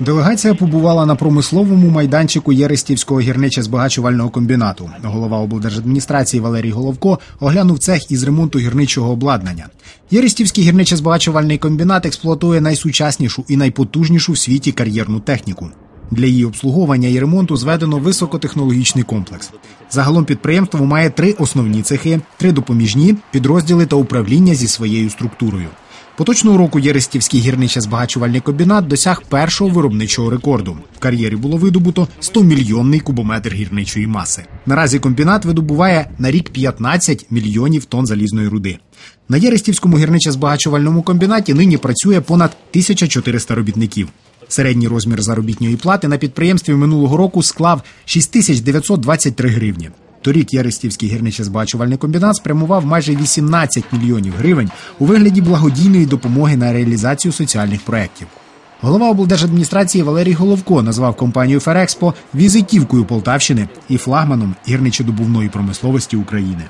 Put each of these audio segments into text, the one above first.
Делегація побувала на промисловому майданчику Єрестівського гірничо-збагачувального комбінату. Голова облдержадміністрації Валерій Головко оглянув цех із ремонту гірничого обладнання. Єрестівський гірничо-збагачувальний комбінат експлуатує найсучаснішу і найпотужнішу в світі кар'єрну техніку. Для її обслуговування і ремонту зведено високотехнологічний комплекс. Загалом підприємство має три основні цехи, три допоміжні, підрозділи та управління зі своєю структурою. Поточного року Єрестівський гірничо-збагачувальний комбінат досяг першого виробничого рекорду. В кар'єрі було видобуто 100-мільйонний кубометр гірничої маси. Наразі комбінат видобуває на рік 15 мільйонів тонн залізної руди. На Єрестівському гірничо-збагачувальному комбінаті нині працює понад 1400 робітників. Середній розмір заробітної плати на підприємстві минулого року склав 6923 гривні. Торік Ярестівський гірничо-збагачувальний комбінат спрямував майже 18 мільйонів гривень у вигляді благодійної допомоги на реалізацію соціальних проєктів. Голова облдержадміністрації Валерій Головко назвав компанію Ферекспо візитівкою Полтавщини і флагманом гірничодобувної промисловості України.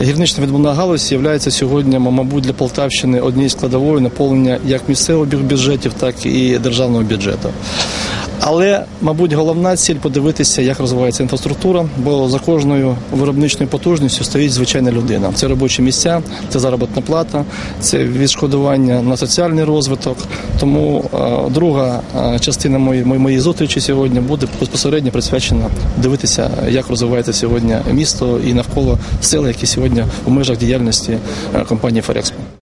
Гірнична відбувна галузь є сьогодні, мабуть, для Полтавщини однією складовою наповнення як місцевих бюджетів, так і державного бюджету. Але, мабуть, головна ціль подивитися, як розвивається інфраструктура, бо за кожною виробничною потужністю стоїть звичайна людина. Це робочі місця, це заробітна плата, це відшкодування на соціальний розвиток. Тому е, друга е, частина моєї моєї зустрічі сьогодні буде безпосередньо присвячена дивитися, як розвивається сьогодні місто і навколо сели, які сьогодні у межах діяльності е, компанії Ферекспо.